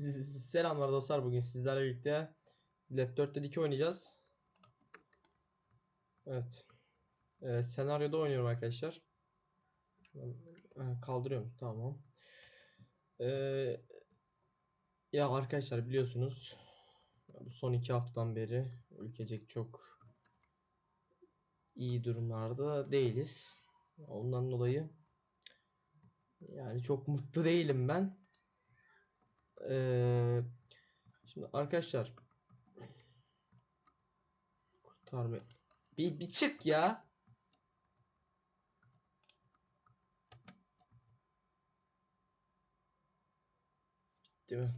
Selamlar dostlar bugün sizlerle birlikte Left 4'te 2 oynayacağız. Evet. Ee, senaryoda oynuyorum arkadaşlar. Ee, kaldırıyorum tamam. Ee, ya arkadaşlar biliyorsunuz bu son iki haftadan beri ülkecek çok iyi durumlarda değiliz. Ondan dolayı yani çok mutlu değilim ben. Ee, şimdi arkadaşlar kurtarma bir, bir çık ya. Bitti mi?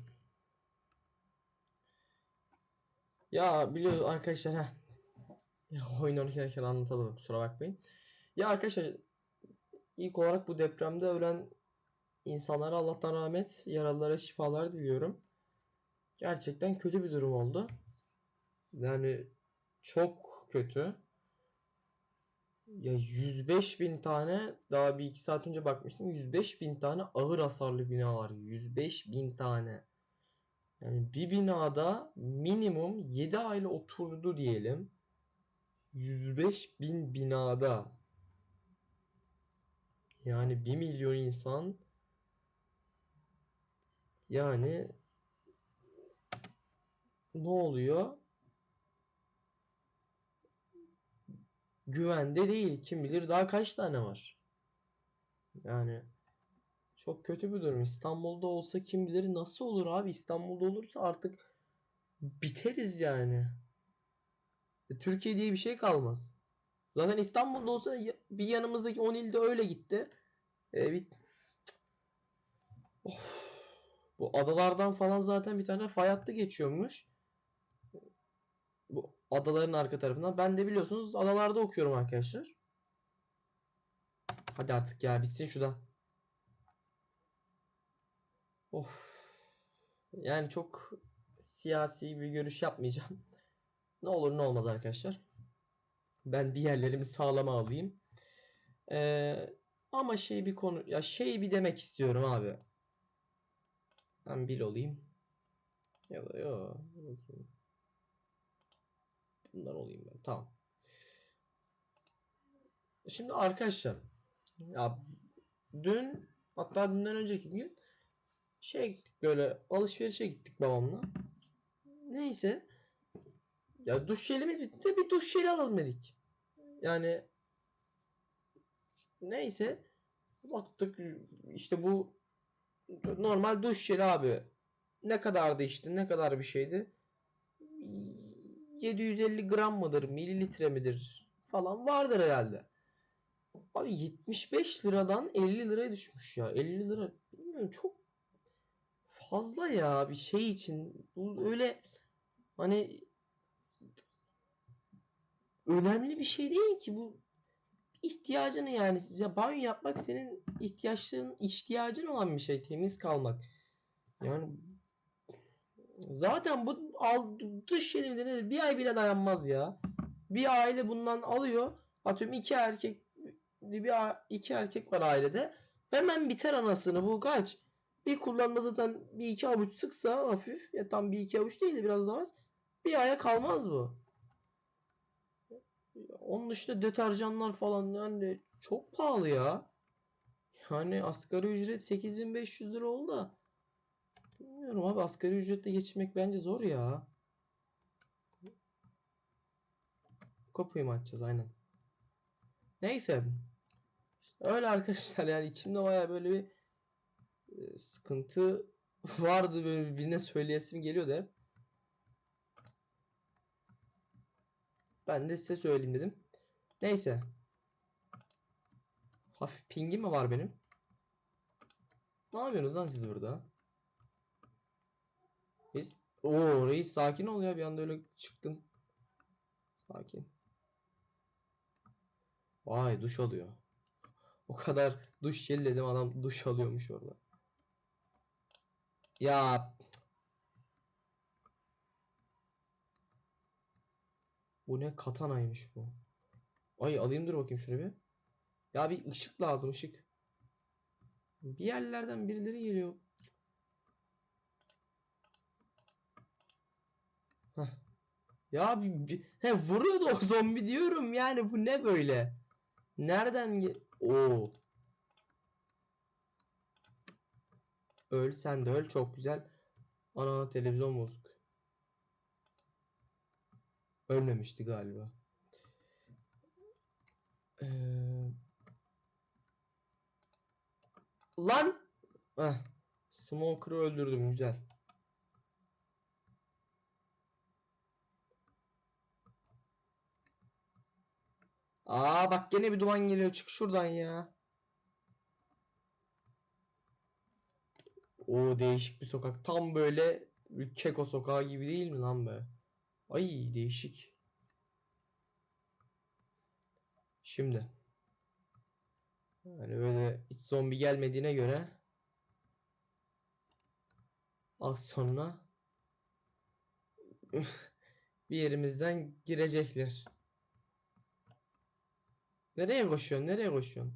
Ya biliyor arkadaşlar ha. Ya oyun oynarken anlatalım kusura bakmayın. Ya arkadaşlar ilk olarak bu depremde ölen insanlara Allah'tan rahmet, yaralılara şifalar diliyorum. Gerçekten kötü bir durum oldu. Yani çok kötü. Ya 105 bin tane daha bir iki saat önce bakmıştım. 105 bin tane ağır hasarlı bina var. 105 bin tane. Yani bir binada minimum 7 aile oturdu diyelim. 105 bin binada. Yani 1 milyon insan yani ne oluyor? Güvende değil. Kim bilir daha kaç tane var. Yani çok kötü bir durum. İstanbul'da olsa kim bilir nasıl olur abi? İstanbul'da olursa artık biteriz yani. E, Türkiye diye bir şey kalmaz. Zaten İstanbul'da olsa bir yanımızdaki 10 ilde öyle gitti. E, bir... Of. Bu adalardan falan zaten bir tane fay hattı geçiyormuş. Bu adaların arka tarafından. Ben de biliyorsunuz adalarda okuyorum arkadaşlar. Hadi artık ya bitsin şuradan. Of. Yani çok siyasi bir görüş yapmayacağım. Ne olur ne olmaz arkadaşlar. Ben bir yerlerimi sağlama alayım. Ee, ama şey bir konu ya şey bir demek istiyorum abi. Ben bir olayım. Ya da. Bakayım. Bundan olayım ben. Tamam. Şimdi arkadaşlar ya dün hatta dünden önceki gün şey gittik böyle alışverişe gittik babamla. Neyse. Ya duş jelimiz bitti bir duş jeli alalım dedik. Yani neyse baktık işte bu normal duş jeli abi. Ne kadardı işte ne kadar bir şeydi. 750 gram mıdır mililitre midir falan vardır herhalde. Abi 75 liradan 50 liraya düşmüş ya. 50 lira bilmiyorum çok fazla ya bir şey için. Öyle hani önemli bir şey değil ki bu ihtiyacını yani ya banyo yapmak senin ihtiyaçların ihtiyacın olan bir şey temiz kalmak. Yani zaten bu al, dış nedir? Bir ay bile dayanmaz ya. Bir aile bundan alıyor. Atıyorum iki erkek bir iki erkek var ailede. Hemen biter anasını bu kaç? Bir kullanma zaten bir iki avuç sıksa hafif ya tam bir iki avuç değil de biraz daha az. Bir aya kalmaz bu. Onun dışında deterjanlar falan yani çok pahalı ya. Yani asgari ücret 8500 lira oldu da. Bilmiyorum abi asgari ücretle geçinmek bence zor ya. Kapıyı mı açacağız aynen. Neyse. İşte öyle arkadaşlar yani içimde baya böyle bir e, sıkıntı vardı böyle birine söyleyesim geliyordu hep. Ben de size söyleyeyim dedim. Neyse. Hafif pingim mi var benim? Ne yapıyorsunuz lan siz burada? Reis, Oo, reis sakin ol ya bir anda öyle çıktın. Sakin. Vay duş alıyor. O kadar duş jelledim adam duş alıyormuş orada. Ya bu ne katanaymış bu. Ay alayım dur bakayım şunu bir. Ya bir ışık lazım ışık. Bir yerlerden birileri geliyor. Heh. Ya bir, bir, he vuruyordu o zombi diyorum yani bu ne böyle? Nereden o? Öl sen de öl çok güzel. Ana televizyon bozuk. Ölmemişti galiba. Ee... Lan! Heh. Smoker'ı öldürdüm güzel. Aa bak gene bir duman geliyor. Çık şuradan ya. O değişik bir sokak. Tam böyle bir Keko sokağı gibi değil mi lan be? Ay değişik. Şimdi. Yani böyle hiç zombi gelmediğine göre az sonra bir yerimizden girecekler. Nereye koşuyorsun? Nereye koşuyorsun?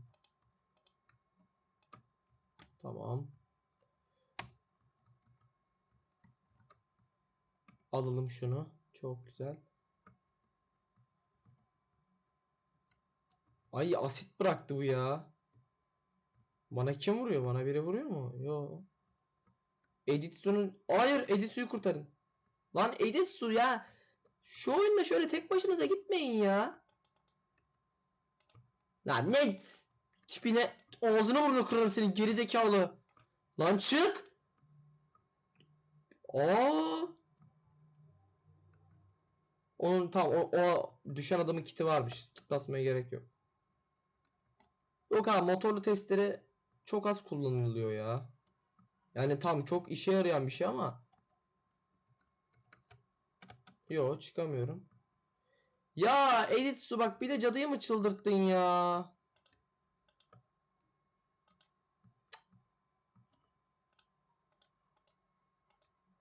Tamam. Alalım şunu. Çok güzel. Ay asit bıraktı bu ya. Bana kim vuruyor? Bana biri vuruyor mu? Yo. Editsu'nun... Hayır Editsu'yu kurtarın. Lan Editsu ya. Şu oyunda şöyle tek başınıza gitmeyin ya. Lan ne tipine ağzını burnunu kırarım senin gerizekalı. Lan çık. Aa. Onun tam o, o düşen adamın kiti varmış. Kit basmaya gerek yok. Yok abi motorlu testere çok az kullanılıyor ya. Yani tam çok işe yarayan bir şey ama. Yo çıkamıyorum. Ya Edith su bak bir de cadıyı mı çıldırttın ya?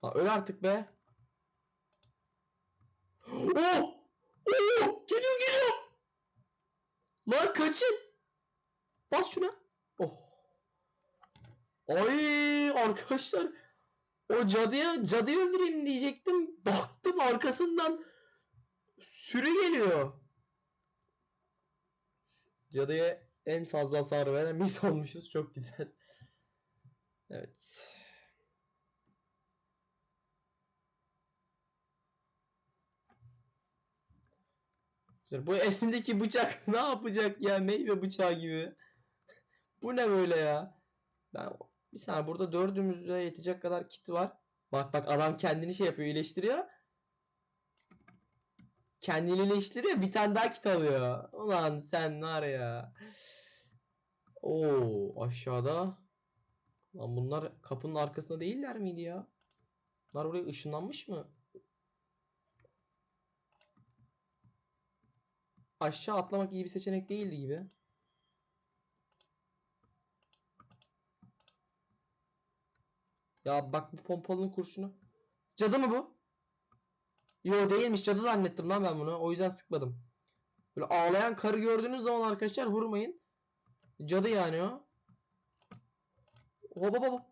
Ha, öl artık be. Oh! Oh! Geliyor geliyor. Lan kaçın. Bas şuna. Oh. Ay arkadaşlar. O cadıya cadıyı öldüreyim diyecektim. Baktım arkasından sürü geliyor. Cadıya en fazla hasar veren biz olmuşuz. Çok güzel. Evet. Bu elindeki bıçak ne yapacak ya? Meyve bıçağı gibi. Bu ne böyle ya? Ben bir saniye burada dördümüze yetecek kadar kit var. Bak bak adam kendini şey yapıyor iyileştiriyor. Kendini iyileştiriyor bir tane daha kit alıyor. Ulan sen var ya. Oo aşağıda. Lan bunlar kapının arkasında değiller miydi ya? Bunlar buraya ışınlanmış mı? Aşağı atlamak iyi bir seçenek değildi gibi. Ya bak bu pompalının kurşunu. Cadı mı bu? Yo değilmiş cadı zannettim lan ben bunu. O yüzden sıkmadım. Böyle ağlayan karı gördüğünüz zaman arkadaşlar vurmayın. Cadı yani o. Hop. Hop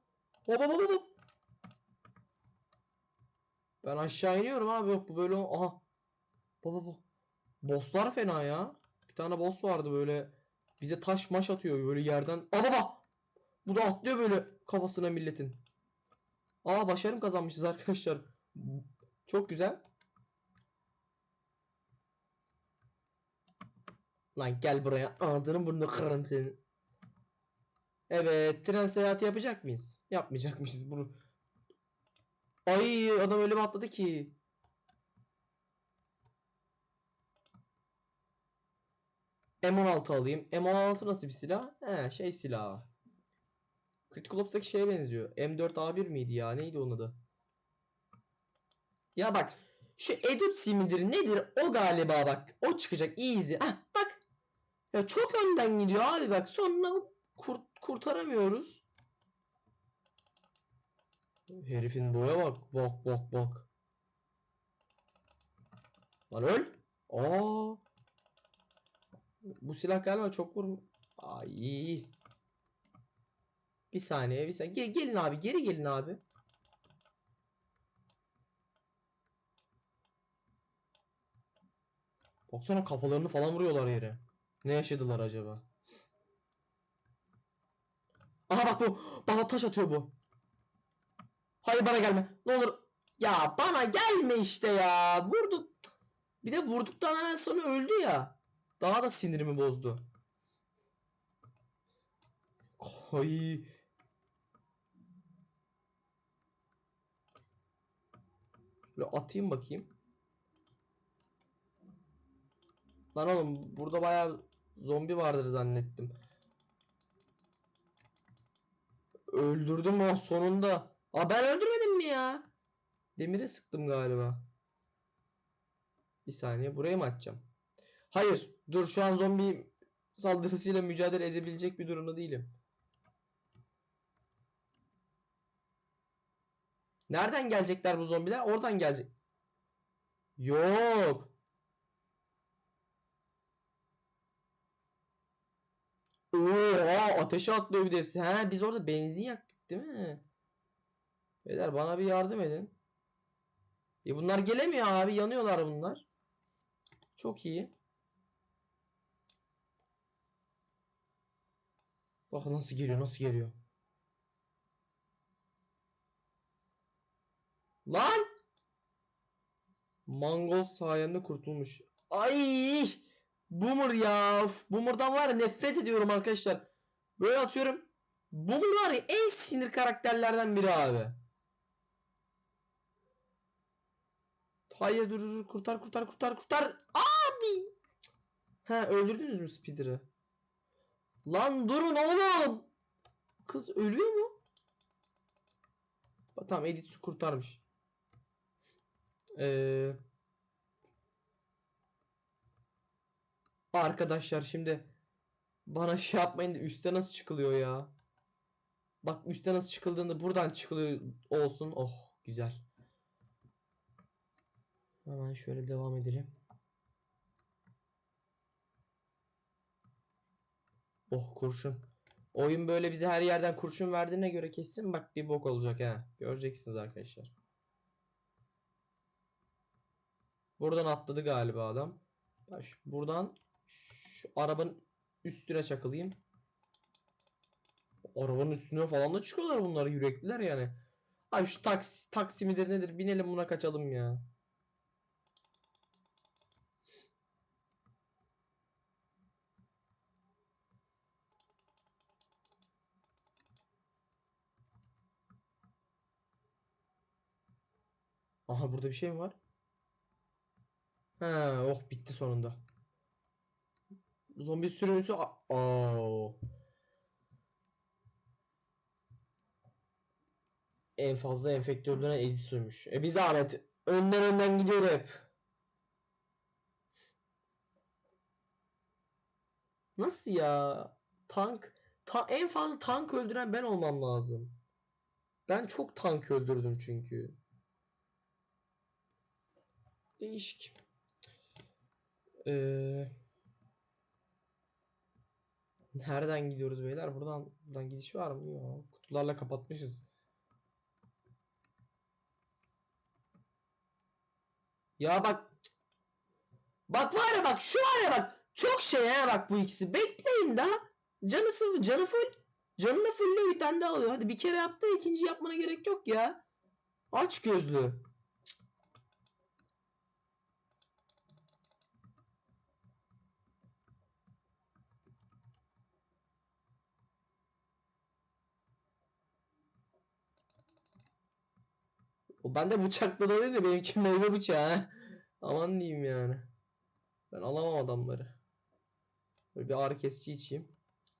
hop hop hop. Ben aşağı iniyorum abi yok bu böyle aha. Baba bu. Bosslar fena ya. Bir tane boss vardı böyle bize taş maş atıyor böyle yerden. Aa baba. Bu da atlıyor böyle kafasına milletin. Aa başarım kazanmışız arkadaşlar. Çok güzel. Lan gel buraya. Ağzını burnunu kırarım senin. Evet. Tren seyahati yapacak mıyız? Yapmayacak mıyız bunu? Ay adam öyle bir atladı ki. M16 alayım. M16 nasıl bir silah? He şey silahı. Critical Ops'taki şeye benziyor. M4A1 miydi ya? Neydi onun adı? Ya bak. Şu Edutsi midir nedir? O galiba bak. O çıkacak. Easy. Ah bak. Ya çok önden gidiyor abi bak. Sonra kurt kurtaramıyoruz. Herifin boya bak. Bak bak bak. Lan öl. Aa. Bu silah galiba çok vur. Ay. Bir saniye bir saniye. Gel, gelin abi geri gelin abi. Baksana kafalarını falan vuruyorlar yere. Ne yaşadılar acaba? Aha bak bu. Bana taş atıyor bu. Hayır bana gelme. Ne olur. Ya bana gelme işte ya. Vurduk. Bir de vurduktan hemen sonra öldü ya. Daha da sinirimi bozdu. Ay. Şöyle atayım bakayım. Lan oğlum burada bayağı zombi vardır zannettim. Öldürdüm o sonunda. Aa ben öldürmedim mi ya? Demire sıktım galiba. Bir saniye buraya mı atacağım? Hayır. Dur şu an zombi saldırısıyla mücadele edebilecek bir durumda değilim. Nereden gelecekler bu zombiler? Oradan gelecek. Yok. Oo, ateşe atlıyor bir de hepsi. He, biz orada benzin yaktık değil mi? Beyler bana bir yardım edin. E bunlar gelemiyor abi. Yanıyorlar bunlar. Çok iyi. Bak nasıl geliyor, nasıl geliyor. Lan! Mangol sayende kurtulmuş. Ay! Boomer ya. Boomer'dan var ya nefret ediyorum arkadaşlar. Böyle atıyorum. Boomer var ya en sinir karakterlerden biri abi. Hayır dur dur kurtar kurtar kurtar kurtar. Abi. Ha öldürdünüz mü Spider'ı? Lan durun oğlum. Kız ölüyor mu? Tamam Edith kurtarmış. Ee, arkadaşlar şimdi bana şey yapmayın da üste nasıl çıkılıyor ya? Bak üste nasıl çıkıldığında buradan çıkılıyor olsun. Oh güzel. Hemen şöyle devam edelim. Oh kurşun. Oyun böyle bize her yerden kurşun verdiğine göre kesin bak bir bok olacak ha. Göreceksiniz arkadaşlar. Buradan atladı galiba adam. Şu- buradan şu arabanın üstüne çakılayım. Arabanın üstüne falan da çıkıyorlar bunlar yürekliler yani. Abi şu taksi, taksi midir nedir binelim buna kaçalım ya. Aha burada bir şey mi var? He, oh bitti sonunda. Zombi sürüsü Aa. En fazla enfekte öldüren Edison'muş. E bir zahmet. Önden önden gidiyor hep. Nasıl ya? Tank. Ta en fazla tank öldüren ben olmam lazım. Ben çok tank öldürdüm çünkü. Değişik. Ee, nereden gidiyoruz beyler? Buradan buradan gidiş var mı? Yok. Kutularla kapatmışız. Ya bak Bak var ya bak şu var ya bak çok şey ha bak bu ikisi. Bekleyin daha. Canı sıvı, canı full. Canını fulle bir tane daha alıyor. Hadi bir kere yaptı ikinci yapmana gerek yok ya. Aç gözlü. O bende bıçakla da değil de benimki meyve bıçağı. Aman diyeyim yani. Ben alamam adamları. Böyle bir ağrı kesici içeyim.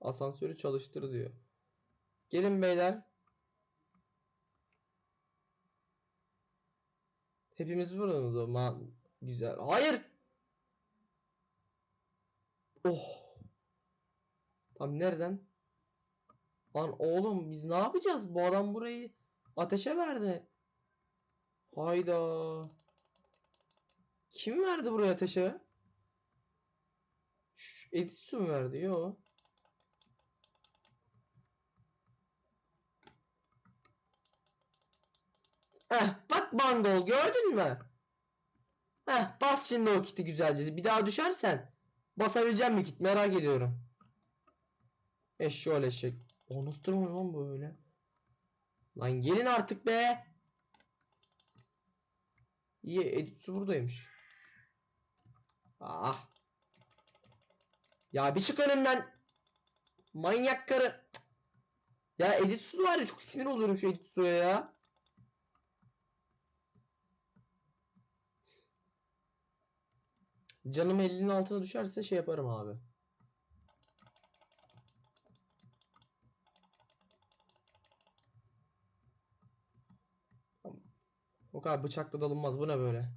Asansörü çalıştır diyor. Gelin beyler. Hepimiz buradayız o zaman. Güzel. Hayır. Oh. Tam nereden? Lan oğlum biz ne yapacağız? Bu adam burayı ateşe verdi. Hayda. Kim verdi buraya ateşe? Editsu mu verdi? Yo. Eh, bak Bangol gördün mü? Heh bas şimdi o kiti güzelce. Bir daha düşersen basabileceğim mi kit merak ediyorum. Eşşoğlu eşek. O nasıl lan böyle? Lan gelin artık be. İyi Editsu buradaymış. Ah. Ya bir çık önümden. Manyak karı. Ya Editsu var ya çok sinir oluyorum şu Editsu'ya ya. Canım 50'nin altına düşerse şey yaparım abi. O kadar bıçakla dalınmaz. Bu ne böyle?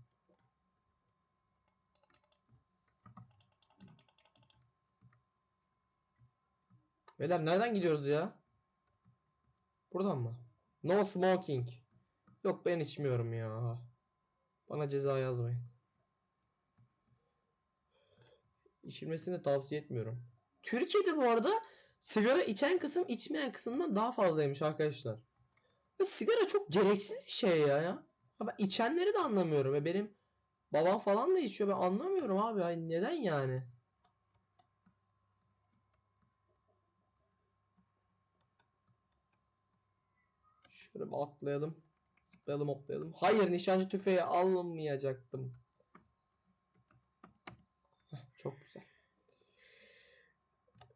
Beyler nereden gidiyoruz ya? Buradan mı? No smoking. Yok ben içmiyorum ya. Bana ceza yazmayın. İçilmesini tavsiye etmiyorum. Türkiye'de bu arada sigara içen kısım içmeyen kısımdan daha fazlaymış arkadaşlar. Ve sigara çok gereksiz bir şey ya. ya. Ben içenleri de anlamıyorum. Ve benim babam falan da içiyor. Ben anlamıyorum abi. Ay neden yani? Şöyle bir atlayalım. Zıplayalım hoplayalım. Hayır nişancı tüfeği almayacaktım. Çok güzel.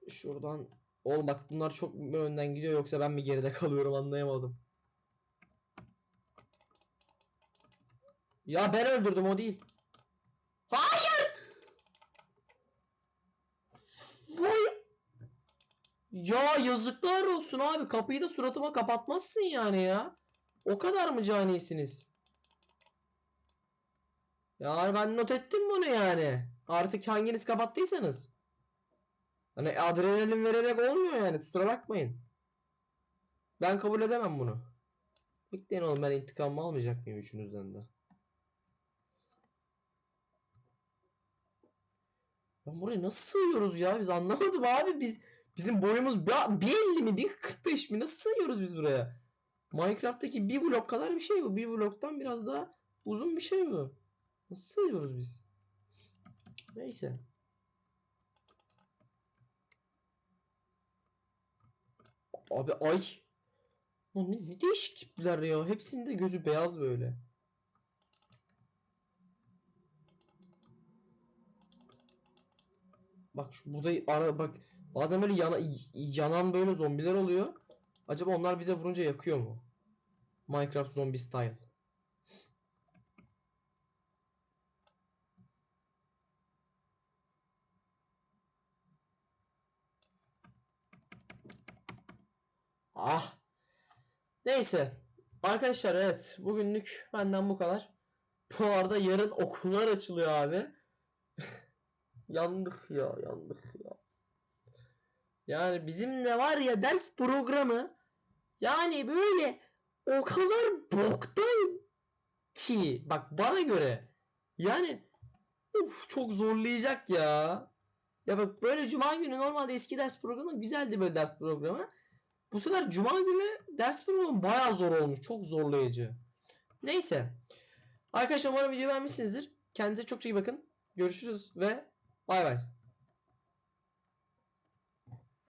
Şuradan. Oğlum bak bunlar çok mu önden gidiyor yoksa ben mi geride kalıyorum anlayamadım. Ya ben öldürdüm o değil. Hayır! Vay! Ya yazıklar olsun abi. Kapıyı da suratıma kapatmazsın yani ya. O kadar mı canisiniz? Ya ben not ettim bunu yani. Artık hanginiz kapattıysanız. Hani adrenalin vererek olmuyor yani. Kusura bakmayın. Ben kabul edemem bunu. Bekleyin oğlum ben intikamımı almayacak mıyım üçünüzden de? Ben buraya nasıl sığıyoruz ya? Biz anlamadım abi. Biz bizim boyumuz bir 1.50 mi? 1.45 mi? Nasıl sığıyoruz biz buraya? Minecraft'taki bir blok kadar bir şey bu. Bir bloktan biraz daha uzun bir şey bu. Nasıl sığıyoruz biz? Neyse. Abi ay. Ne, ne değişik tipler ya. Hepsinin de gözü beyaz böyle. Bak şu burada ara bak bazen böyle yana, yanan böyle zombiler oluyor. Acaba onlar bize vurunca yakıyor mu? Minecraft zombie style. Ah. Neyse. Arkadaşlar evet. Bugünlük benden bu kadar. Bu arada yarın okullar açılıyor abi. yandık ya yandık ya. Yani bizim de var ya ders programı yani böyle o kadar boktan ki bak bana göre yani uf, çok zorlayacak ya. Ya bak böyle cuma günü normalde eski ders programı güzeldi böyle ders programı. Bu sefer cuma günü ders programı bayağı zor olmuş. Çok zorlayıcı. Neyse. Arkadaşlar umarım videoyu beğenmişsinizdir. Kendinize çok iyi bakın. Görüşürüz ve bay bay.